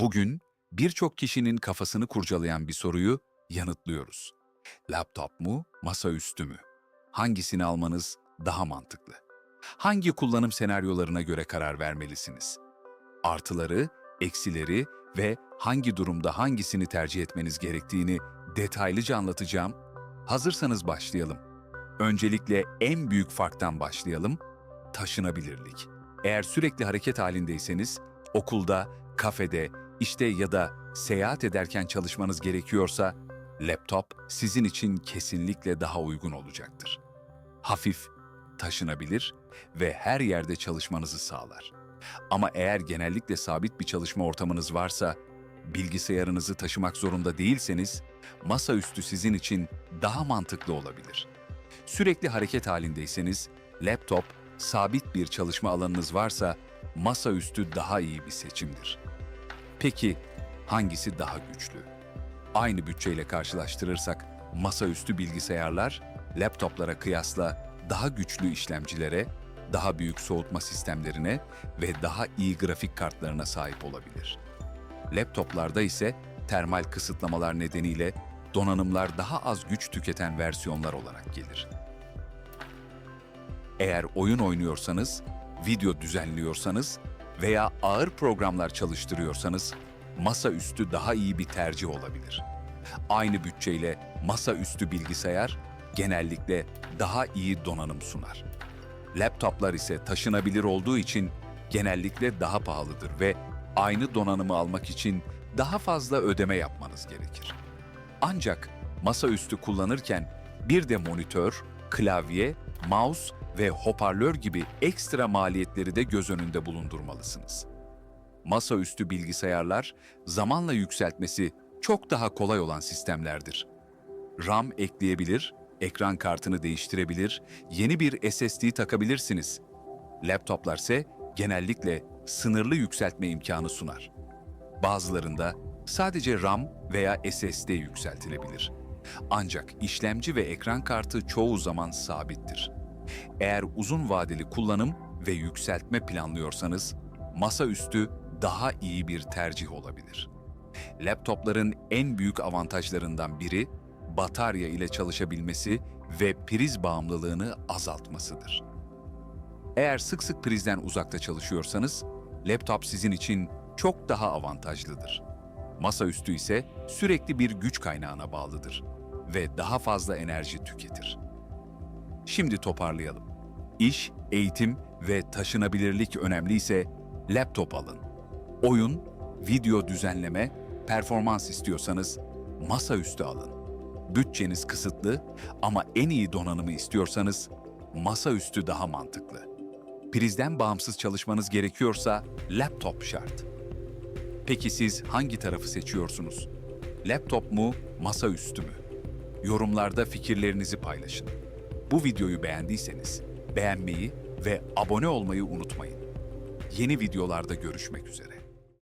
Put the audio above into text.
Bugün birçok kişinin kafasını kurcalayan bir soruyu yanıtlıyoruz. Laptop mu, masaüstü mü? Hangisini almanız daha mantıklı? Hangi kullanım senaryolarına göre karar vermelisiniz? Artıları, eksileri ve hangi durumda hangisini tercih etmeniz gerektiğini detaylıca anlatacağım. Hazırsanız başlayalım. Öncelikle en büyük farktan başlayalım. Taşınabilirlik. Eğer sürekli hareket halindeyseniz, okulda, kafede, işte ya da seyahat ederken çalışmanız gerekiyorsa, laptop sizin için kesinlikle daha uygun olacaktır. Hafif, taşınabilir ve her yerde çalışmanızı sağlar. Ama eğer genellikle sabit bir çalışma ortamınız varsa, bilgisayarınızı taşımak zorunda değilseniz, masaüstü sizin için daha mantıklı olabilir. Sürekli hareket halindeyseniz, laptop, sabit bir çalışma alanınız varsa, masaüstü daha iyi bir seçimdir. Peki hangisi daha güçlü? Aynı bütçeyle karşılaştırırsak, masaüstü bilgisayarlar, laptoplara kıyasla daha güçlü işlemcilere, daha büyük soğutma sistemlerine ve daha iyi grafik kartlarına sahip olabilir. Laptoplarda ise termal kısıtlamalar nedeniyle donanımlar daha az güç tüketen versiyonlar olarak gelir. Eğer oyun oynuyorsanız, video düzenliyorsanız veya ağır programlar çalıştırıyorsanız masaüstü daha iyi bir tercih olabilir. Aynı bütçeyle masaüstü bilgisayar genellikle daha iyi donanım sunar. Laptoplar ise taşınabilir olduğu için genellikle daha pahalıdır ve aynı donanımı almak için daha fazla ödeme yapmanız gerekir. Ancak masaüstü kullanırken bir de monitör, klavye, mouse ve hoparlör gibi ekstra maliyetleri de göz önünde bulundurmalısınız. Masaüstü bilgisayarlar zamanla yükseltmesi çok daha kolay olan sistemlerdir. RAM ekleyebilir, ekran kartını değiştirebilir, yeni bir SSD takabilirsiniz. Laptoplar ise genellikle sınırlı yükseltme imkanı sunar. Bazılarında sadece RAM veya SSD yükseltilebilir. Ancak işlemci ve ekran kartı çoğu zaman sabittir. Eğer uzun vadeli kullanım ve yükseltme planlıyorsanız, masaüstü daha iyi bir tercih olabilir. Laptopların en büyük avantajlarından biri batarya ile çalışabilmesi ve priz bağımlılığını azaltmasıdır. Eğer sık sık prizden uzakta çalışıyorsanız, laptop sizin için çok daha avantajlıdır. Masaüstü ise sürekli bir güç kaynağına bağlıdır ve daha fazla enerji tüketir. Şimdi toparlayalım. İş, eğitim ve taşınabilirlik önemliyse laptop alın. Oyun, video düzenleme, performans istiyorsanız masaüstü alın. Bütçeniz kısıtlı ama en iyi donanımı istiyorsanız masaüstü daha mantıklı. Prizden bağımsız çalışmanız gerekiyorsa laptop şart. Peki siz hangi tarafı seçiyorsunuz? Laptop mu, masaüstü mü? Yorumlarda fikirlerinizi paylaşın. Bu videoyu beğendiyseniz beğenmeyi ve abone olmayı unutmayın. Yeni videolarda görüşmek üzere.